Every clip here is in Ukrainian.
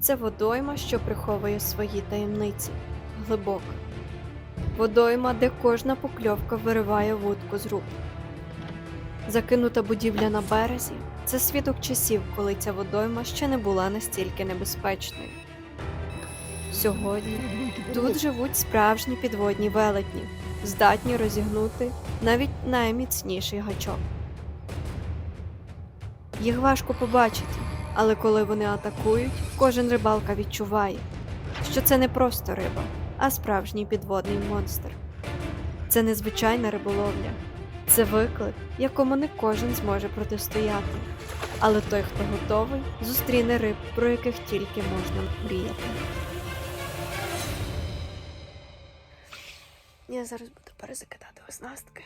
Це водойма, що приховує свої таємниці. Глибока. Водойма, де кожна покльовка вириває вудку з рук. Закинута будівля на березі це свідок часів, коли ця водойма ще не була настільки небезпечною. Сьогодні тут живуть справжні підводні велетні, здатні розігнути навіть найміцніший гачок. Їх важко побачити, але коли вони атакують, кожен рибалка відчуває, що це не просто риба, а справжній підводний монстр. Це незвичайна риболовля, це виклик, якому не кожен зможе протистояти. Але той, хто готовий, зустріне риб, про яких тільки можна мріяти. Я зараз буду перезакидати оснастки.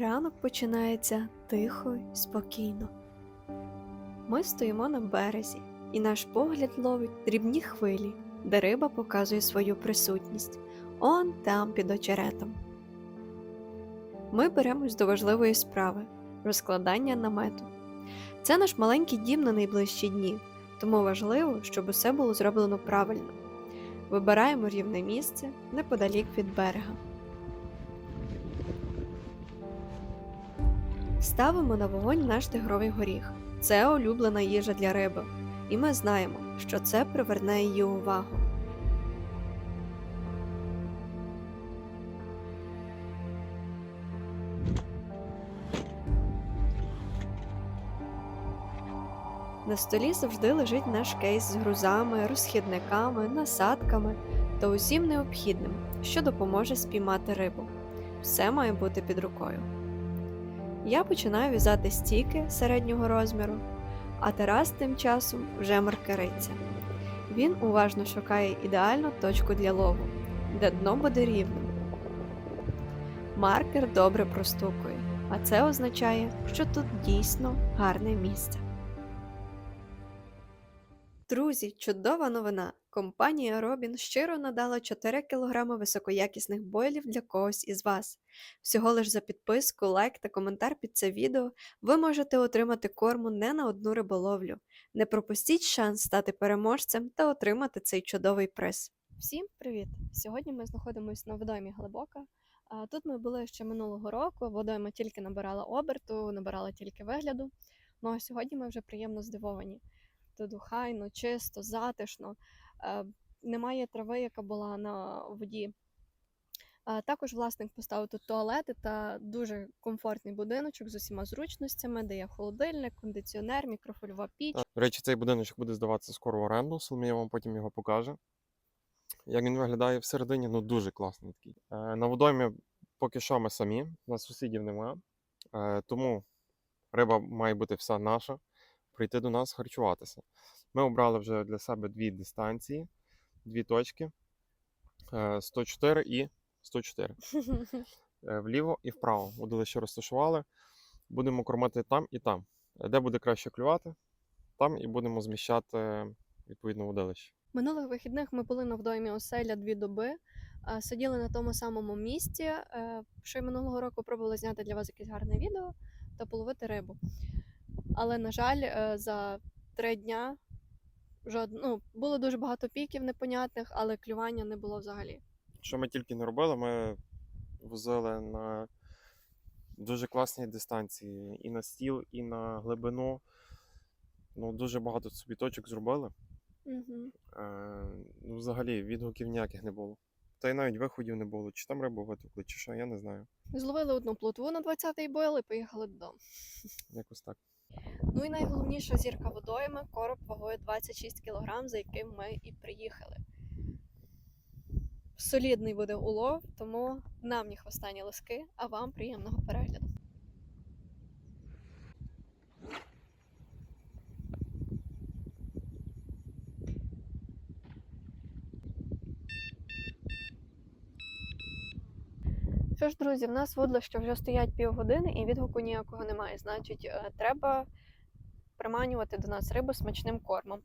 Ранок починається тихо й спокійно. Ми стоїмо на березі, і наш погляд ловить дрібні хвилі, де риба показує свою присутність он там під очеретом. Ми беремось до важливої справи розкладання намету. Це наш маленький дім на найближчі дні, тому важливо, щоб усе було зроблено правильно. Вибираємо рівне місце неподалік від берега. Ставимо на вогонь наш тигровий горіх. Це улюблена їжа для риби, і ми знаємо, що це приверне її увагу. На столі завжди лежить наш кейс з грузами, розхідниками, насадками та усім необхідним, що допоможе спіймати рибу. Все має бути під рукою. Я починаю в'язати стійки середнього розміру, а Тарас тим часом вже маркериться. Він уважно шукає ідеальну точку для лову, де дно буде рівним. Маркер добре простукує, а це означає, що тут дійсно гарне місце. Друзі, чудова новина! Компанія Робін щиро надала 4 кг високоякісних бойлів для когось із вас. Всього лиш за підписку, лайк та коментар під це відео ви можете отримати корму не на одну риболовлю. Не пропустіть шанс стати переможцем та отримати цей чудовий приз. Всім привіт! Сьогодні ми знаходимося на водоймі Глибока. Тут ми були ще минулого року. Водойма тільки набирала оберту, набирала тільки вигляду. Ну а сьогодні ми вже приємно здивовані. Тут охайно, чисто, затишно. Е, Немає трави, яка була на воді. Е, Також власник поставив тут туалети та дуже комфортний будиночок з усіма зручностями, де є холодильник, кондиціонер, мікрофольова піч. До речі, цей будиночок буде здаватися скоро в оренду. Соломія вам потім його покаже. Як він виглядає всередині, ну дуже класний такий. Е, На водоймі поки що ми самі, нас сусідів немає. Тому риба має бути вся наша, прийти до нас харчуватися. Ми обрали вже для себе дві дистанції, дві точки: е, 104 і 104. Е, Вліво і вправо. Водилище розташували. Будемо кормити там і там. Е, Де буде краще клювати, там і будемо зміщати відповідно водилище. Минулих вихідних ми були на вдоймі оселя дві доби, е, сиділи на тому самому місці. е, й минулого року пробували зняти для вас якесь гарне відео та половити рибу. Але, на жаль, е, за три дня жод... ну, було дуже багато піків непонятних, але клювання не було взагалі. Що ми тільки не робили, ми возили на дуже класні дистанції і на стіл, і на глибину. Ну, дуже багато собі точок зробили. Угу. Е, ну, взагалі, відгуків ніяких не було. Та й навіть виходів не було. Чи там рибу витокли, чи що, я не знаю. Зловили одну плотву на 20-й бойл і поїхали додому. Якось так. Ну і найголовніша зірка водойми короб вагою 26 кг, за яким ми і приїхали. Солідний буде улов, тому нам ні хвостані лиски, а вам приємного перегляду. що ж, друзі, в нас вудлища вже стоять півгодини і відгуку ніякого немає. Значить, е, треба приманювати до нас рибу смачним кормом.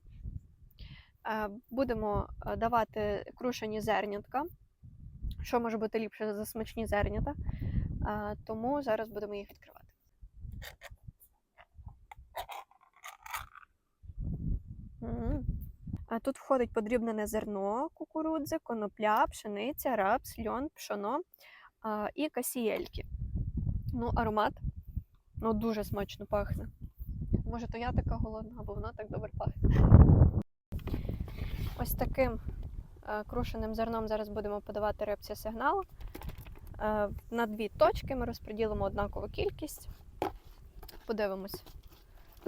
Е, будемо е, давати крушені зернятка, що може бути ліпше за смачні зернята. Тому зараз будемо їх відкривати. Тут входить подрібнене зерно, кукурудзи, конопля, пшениця, рапс, льон, пшоно а, і касієльки. Ну, аромат ну, дуже смачно пахне. Може, то я така голодна, або воно так добре пахне. Ось таким е, крушеним зерном зараз будемо подавати рибці сигнал. Е, на дві точки ми розподілимо однакову кількість. Подивимось,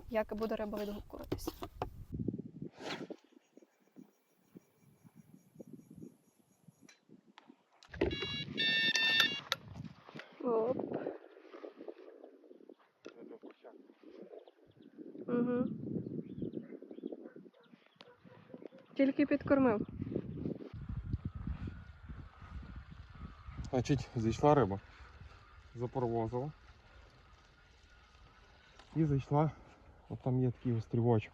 як буде риба відгукуватися. Оп. Угу. Тільки підкормив. Значить, зійшла риба. Запорвозила. І зайшла. От там є такий острівочок.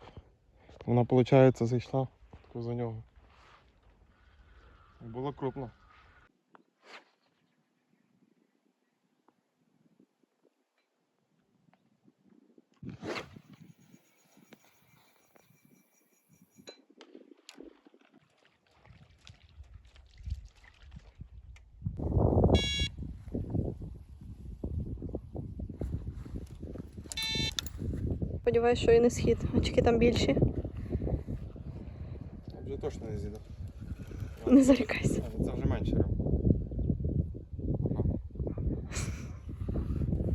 Вона, виходить, зайшла за нього. Було крупно. Сподіваюсь, що і не схід. Очки там більші. Вже точно не з'їду. Не зарікайся. Це вже менше риба.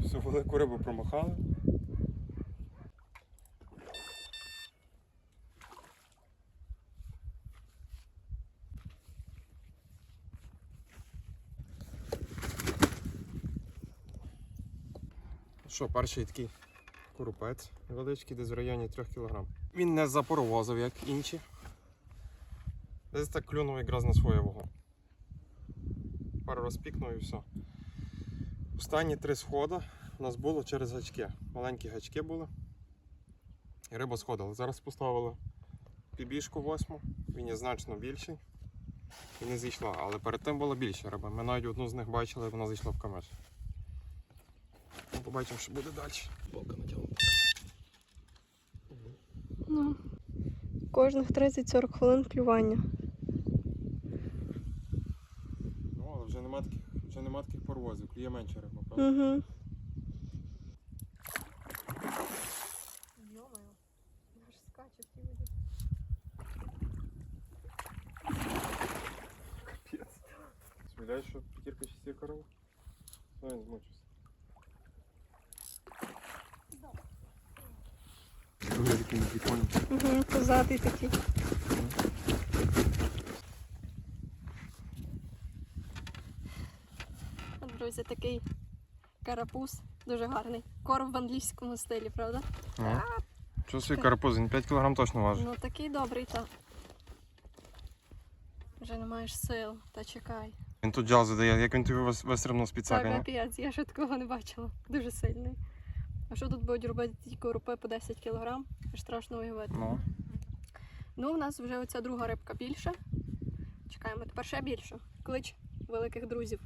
Всю велику рибу промахали. Що, перший такий курупець невеличкий, десь в районі 3 кг. Він не запоровозив, як інші. Десь так клюнув якраз на своє вагу. Пару раз пікнув і все. Останні три сходи у нас було через гачки. Маленькі гачки були. І риба сходила. Зараз поставили пібішку восьму, він є значно більший. І не зійшла, але перед тим було більше риби. Ми навіть одну з них бачили, вона зійшла в камеш. Ну, Побачимо, що буде далі. Болка натягнута. Ну, кожних 30-40 хвилин клювання. Ну, але вже нема таких, вже нема таких паровозів, клює менше риба, правда? Угу. Йомаю, аж скаче в тій. Капець. Сміляєш, що п'ятірка? Ну, я не неприкольний. Угу, позатий такий. Друзі, такий карапуз, дуже гарний. Корм в англійському стилі, правда? Що свій карапузин? 5 кг точно важить. Ну такий добрий, та. Вже не маєш сил, та чекай. Він тут джал задає, як він тобі вис- вистрибнув з Так, капець, я ще такого не бачила. Дуже сильний. А що тут будуть робити ті коропи по 10 кг? Аж страшно уявити. Ну, Ну, у нас вже оця друга рибка більша. Чекаємо, тепер ще більше. Клич великих друзів.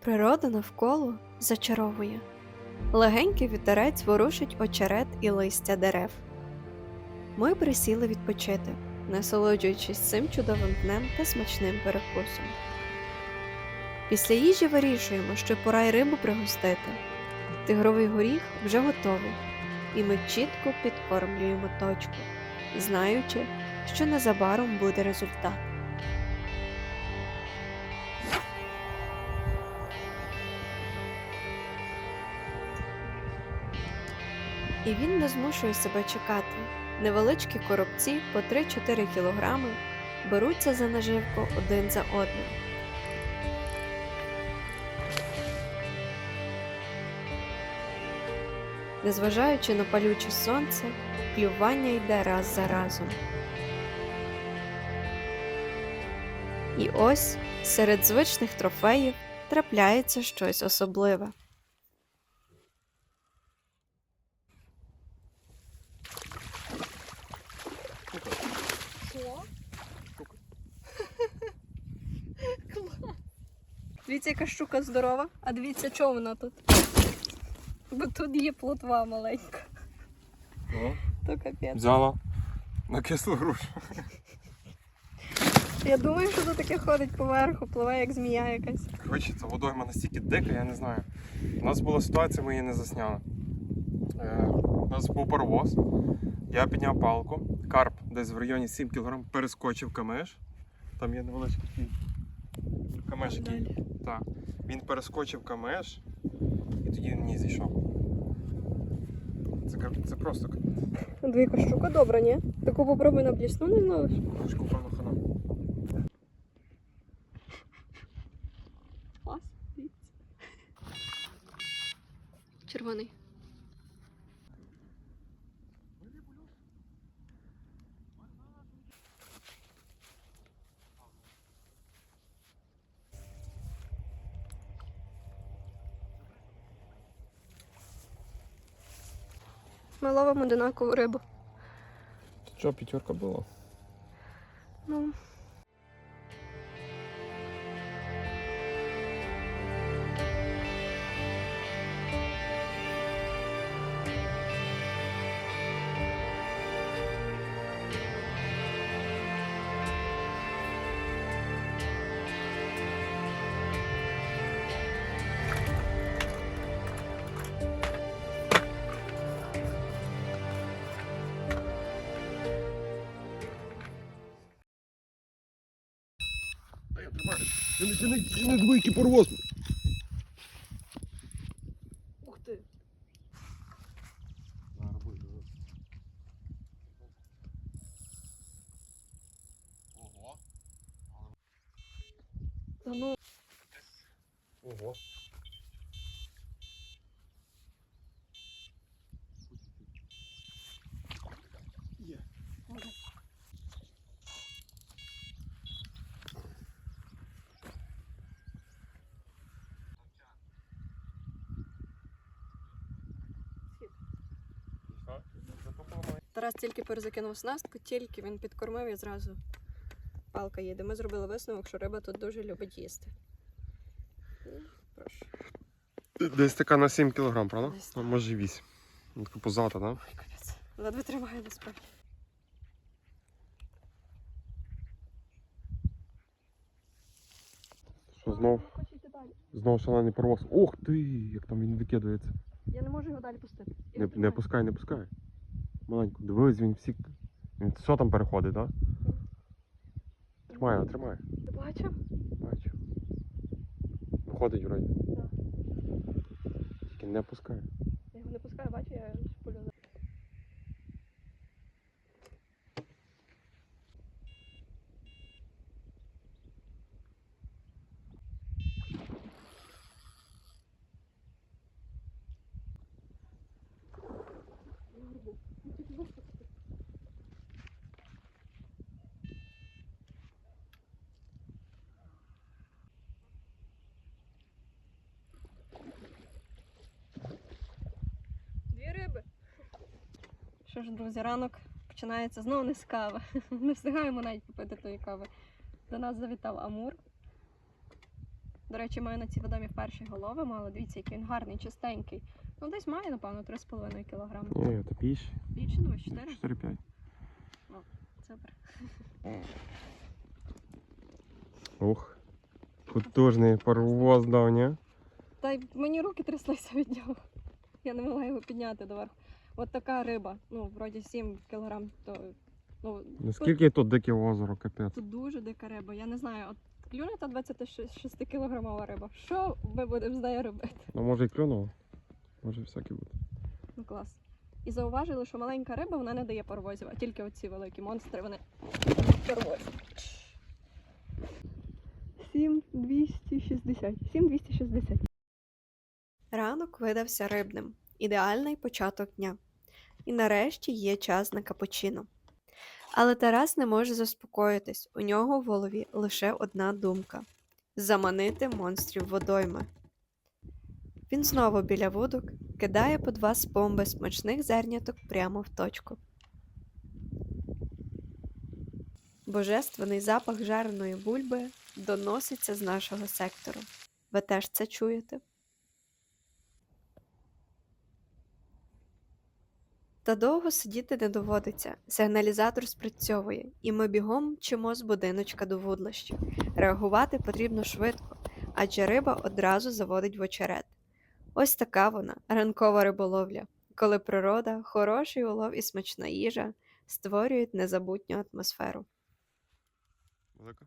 Природа навколо зачаровує. Легенький вітерець ворушить очерет і листя дерев. Ми присіли відпочити, насолоджуючись цим чудовим днем та смачним перекусом. Після їжі вирішуємо, що пора й рибу пригостити. Тигровий горіх вже готовий, і ми чітко підкормлюємо точку знаючи, що незабаром буде результат. І він не змушує себе чекати. Невеличкі коробці по 3-4 кілограми беруться за наживку один за одним. Незважаючи на палюче сонце, клювання йде раз за разом. І ось серед звичних трофеїв трапляється щось особливе. Дивіться, яка щука здорова, а дивіться, чого вона тут. Бо тут є плотва маленька. ну. То капець. Взяла На кислу грушу. Я думаю, що тут таке ходить поверху, пливе як змія якась. Коротше, ця водойма настільки дика, я не знаю. У нас була ситуація, ми її не засняли. Е, у нас був паровоз, я підняв палку, карп десь в районі 7 кг перескочив камеш. Там є невеличкий такий камеш, який. Так. Він перескочив камеш і тоді він мені зійшов. Кап- це просто Двійка щука добра, ні? Таку попробуй на блісну не знову. капушку певно хана. Клас, Червоний. Ми ловимо одинакову рибу. Що, п'ятерка була? Ну. Це не, двійки паровоз. Ух ти. Ого. Та ну. Ого. Є. Тарас тільки перезакинув снастку, тільки він підкормив і зразу палка їде. Ми зробили висновок, що риба тут дуже любить їсти. Ну, Прошу. Десь така на 7 кг, правда? Десь Ну, може 8. Ну, Така позата, да? Ой, капець. Ледве тримає насправді. Що, знов, знов шалений паровоз. Ух ти, як там він викидується. Я не можу його далі пустити. Не, не пускай, не пускай. Маленько, дивись, він всі. Він все там переходить, так? Да? Тримай, його, тримай. Ти бачив? Бачу. Виходить вроді. Так. Тільки не пускай. Я його не пускаю, бачу, я шпулю. Дві риби. Що ж, друзі, ранок починається знову не з кави. Не встигаємо навіть попити тої кави. До нас завітав Амур. До речі, маю на цій водомі вперше його ловимо, але дивіться, який він гарний, чистенький. Ну, десь має, напевно, 3,5 кг. Ні, це більше. Більше, думаю, 4? 4-5. Супер. Ух. Потужний паровоз дав, ні? Та й мені руки тряслися від нього. Я не могла його підняти доверху. От така риба, ну, вроді 7 кг, то ну, Наскільки тут дике озеро, капець. Тут дуже дика риба. Я не знаю, от клюне та 26 кілограмова риба. Що ми будемо з нею робити? Ну може і клюнуло. Може всяке бути. Ну клас. І зауважили, що маленька риба вона не дає паровозів, а тільки оці великі монстри вони паровозять. 7260. 7260. Ранок видався рибним. Ідеальний початок дня. І нарешті є час на капучино. Але Тарас не може заспокоїтись. У нього в голові лише одна думка заманити монстрів водойми. Він знову біля вудок кидає по два спомби смачних зерняток прямо в точку. Божественний запах жареної бульби доноситься з нашого сектору. Ви теж це чуєте? Та довго сидіти не доводиться. Сигналізатор спрацьовує, і ми бігом мчимо з будиночка до вудлища. Реагувати потрібно швидко, адже риба одразу заводить в очерет. Ось така вона, ранкова риболовля, коли природа, хороший улов і смачна їжа створюють незабутню атмосферу. Велика?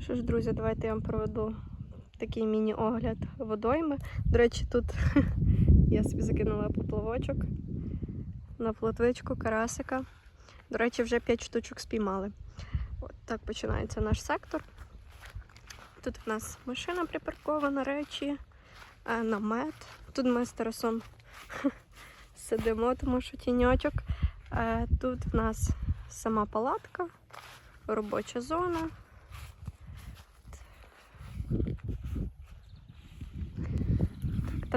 Що ж, друзі, давайте я вам проведу такий міні-огляд водойми. До речі, тут я собі закинула поплавочок на плотвичку карасика. До речі, вже 5 штучок спіймали. От так починається наш сектор. Тут в нас машина припаркована, речі, е, намет. Тут ми з Тарасом сидимо, тому що тіньочок. Е, Тут в нас сама палатка, робоча зона.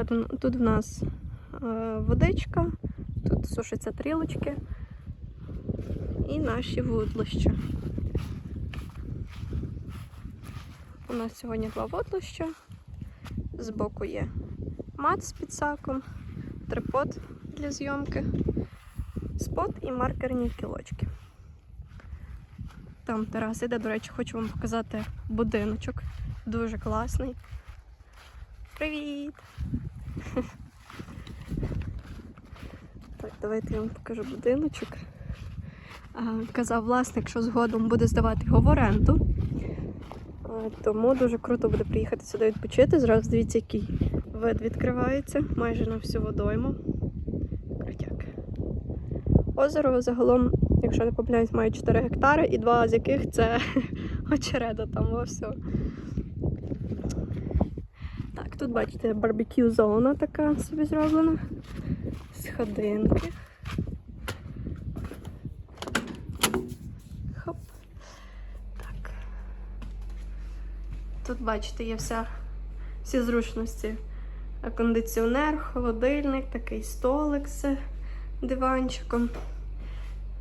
Тут- тут в нас е, водичка, тут сушаться трілочки і наші вудлища. У нас сьогодні два вудлища. Збоку є мат з підсаком, трипод для зйомки, спот і маркерні кілочки. Там Тарас іде, до речі, хочу вам показати будиночок. Дуже класний. Привіт! Так, давайте я вам покажу будиночок. Казав власник, що згодом буде здавати його в оренду. Тому дуже круто буде приїхати сюди відпочити. Зразу дивіться, який вид відкривається майже на всю водойму. Крутяк. Озеро загалом, якщо не помиляюсь, має 4 гектари, і два з яких це очереда там во все. Так, тут бачите, барбекю зона така собі зроблена. Сходинки. Хоп. Так. Тут, бачите, є вся, всі зручності. Кондиціонер, холодильник, такий столик з диванчиком,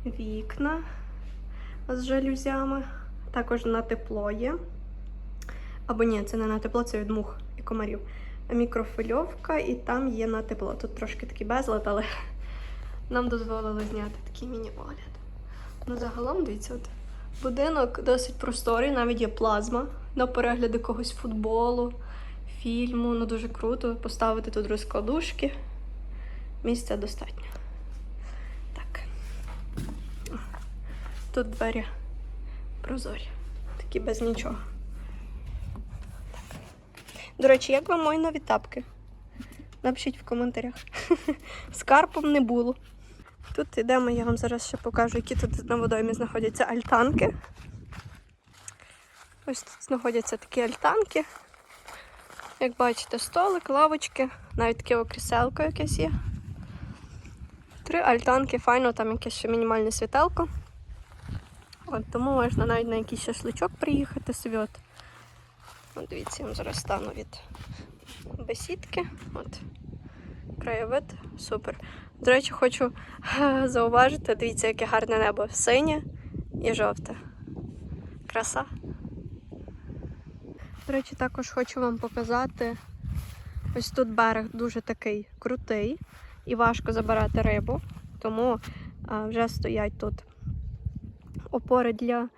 вікна з жалюзями. Також на тепло є. Або ні, це не на тепло, це від мух і комарів. Мікрофильовка, і там є на тепло. Тут трошки такий безлад, але нам дозволили зняти такий міні-огляд. Ну, загалом, дивіться, от будинок досить просторий, навіть є плазма на перегляди когось футболу, фільму. Ну дуже круто. Поставити тут розкладушки. Місця достатньо. Так. Тут двері прозорі, такі без нічого. До речі, як вам мої нові тапки? Напишіть в коментарях. З карпом не було. Тут йдемо, я вам зараз ще покажу, які тут на водоймі знаходяться альтанки. Ось тут знаходяться такі альтанки. Як бачите, столик, лавочки, навіть таке окріселко якесь є. Три альтанки, файно, там якесь ще мінімальне світелко. От, тому можна навіть на якийсь шашличок приїхати собі. От. От дивіться, я зараз стану від бесідки. От. Краєвид, супер. До речі, хочу зауважити, дивіться, яке гарне небо. Синє і жовте. Краса. До речі, також хочу вам показати. Ось тут берег дуже такий крутий і важко забирати рибу, тому вже стоять тут опори для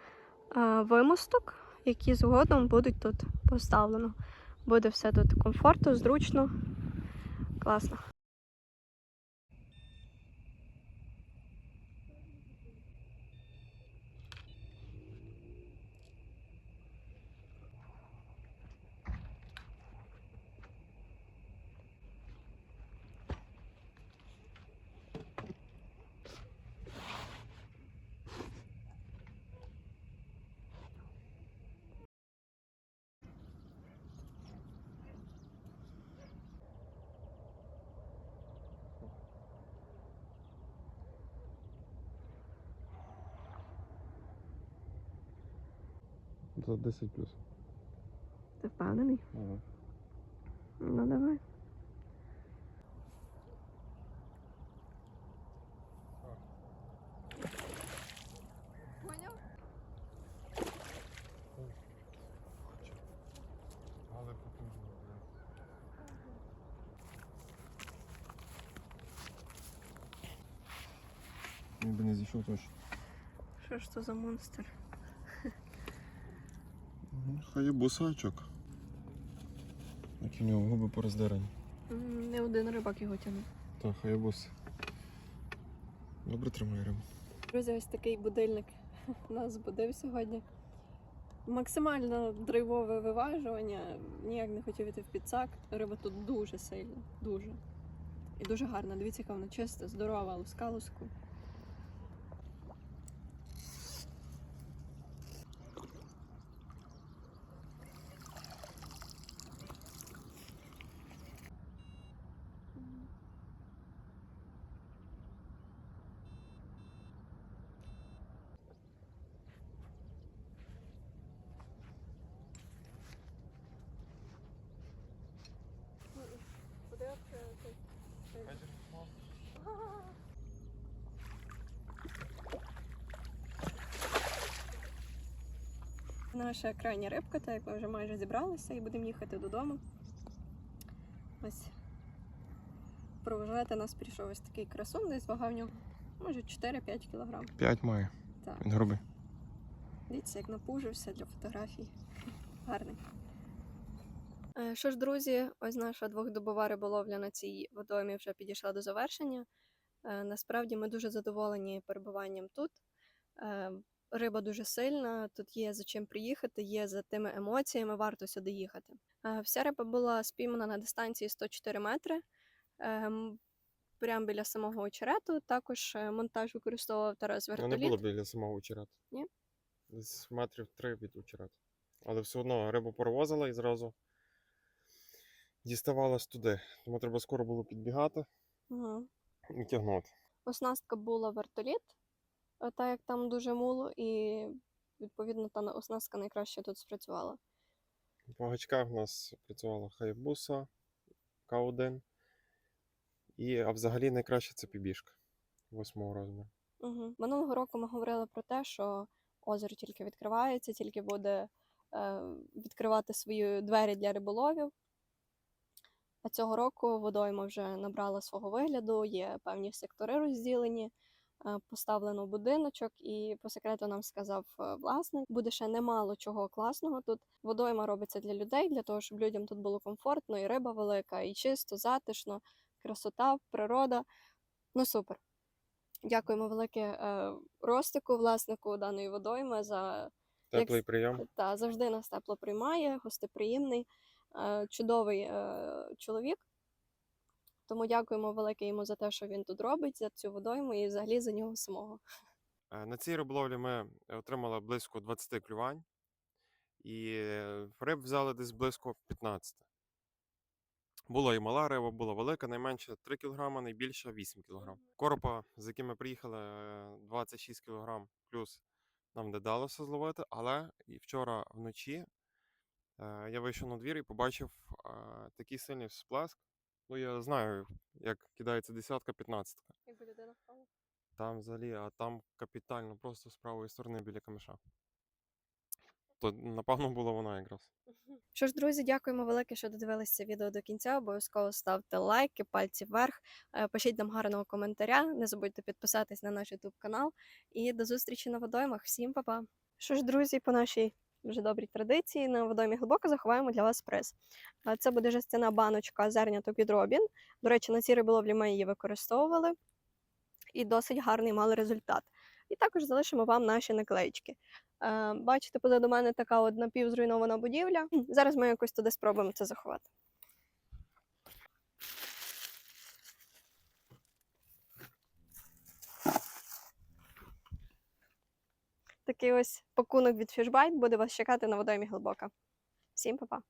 вимосток, які згодом будуть тут поставлено. Буде все тут комфортно, зручно, класно. за 10 плюс. Ти впевнений? Ага. Ну давай. Поняв? Але потужно, блядь. Не зійшов точно. Что, ж це за монстр? Хай бусачок. Як у нього губи пороздерені. Не один рибак його тягнув. Так, хаябус. Добре тримає рибу. Друзі, ось такий будильник нас збудив сьогодні. Максимально драйвове виважування, ніяк не хотів іти в підсак. Риба тут дуже сильна, дуже. І дуже гарна. Дивіться, яка вона чиста, здорова, луска луску. Наша крайня рибка, так як ми вже майже зібралися і будемо їхати додому. Ось провожати нас прийшов ось такий красун, десь вага в нього може 4-5 кілограм. П'ять має. Так. Він грубий. Дивіться, як напужився для фотографій. Гарний. Е, Що ж, друзі, ось наша двохдобова риболовля на цій водоймі вже підійшла до завершення. Е, Насправді ми дуже задоволені перебуванням тут. Риба дуже сильна, тут є за чим приїхати, є за тими емоціями, варто сюди їхати. Е, Вся риба була спіймана на дистанції 104 метри. ем, Прямо біля самого очерету. Також е, монтаж використовував Тарас Ну, вертоліт. не було біля самого очерету. Ні? Десь метрів три від очерету. Але все одно рибу провозила і зразу діставалась туди. Тому треба скоро було підбігати Ага. і тягнути. Оснастка була вертоліт, так як там дуже муло, і відповідно та на- оснастка найкраще тут спрацювала. По гачках в нас працювала хайбуса, К1. І, а взагалі найкраще це пібішка восьмого розміру. Угу. Минулого року ми говорили про те, що озеро тільки відкривається, тільки буде е, відкривати свої двері для риболовів. А цього року водойма вже набрала свого вигляду, є певні сектори розділені, е, поставлено будиночок, і по секрету нам сказав е, власник, буде ще немало чого класного тут. Водойма робиться для людей, для того, щоб людям тут було комфортно, і риба велика, і чисто, затишно, красота, природа. Ну супер. Дякуємо велике е, Ростику, власнику даної водойми, за Теплий с- прийом. та завжди нас тепло приймає, гостеприємний, е, чудовий е, чоловік. Тому дякуємо велике йому за те, що він тут робить, за цю водойму і взагалі за нього самого. Е, На цій риболовлі ми отримали близько 20 клювань, і е, риб взяли десь близько 15. Була і мала риба, була велика, найменша 3 кг, найбільша 8 кг. Коропа, з яким ми приїхали, е, 26 кг плюс нам не далося зловити, але і вчора вночі е, я вийшов на двір і побачив е, такий сильний всплеск. Ну, я знаю, як кидається десятка, п'ятнадцятка. Якби людина впала. Там взагалі, а там капітально, просто з правої сторони біля камеша. То, напевно, була вона якраз. Що ж, друзі, дякуємо велике, що додивилися це відео до кінця. Обов'язково ставте лайки, пальці вверх, е, пишіть нам гарного коментаря. Не забудьте підписатись на наш YouTube канал. І до зустрічі на водоймах. Всім па-па! Що ж, друзі, по нашій вже добрій традиції на водоймі глибоко заховаємо для вас приз. Це буде жестяна баночка зерняток від Робін. До речі, на цій риболовлі ми її використовували і досить гарний мали результат. І також залишимо вам наші наклеїчки. Бачите, позаду мене така от напівзруйнована будівля. Зараз ми якось туди спробуємо це заховати. Такий ось пакунок від Фішбайт буде вас чекати на водоймі глибока. Всім па-па!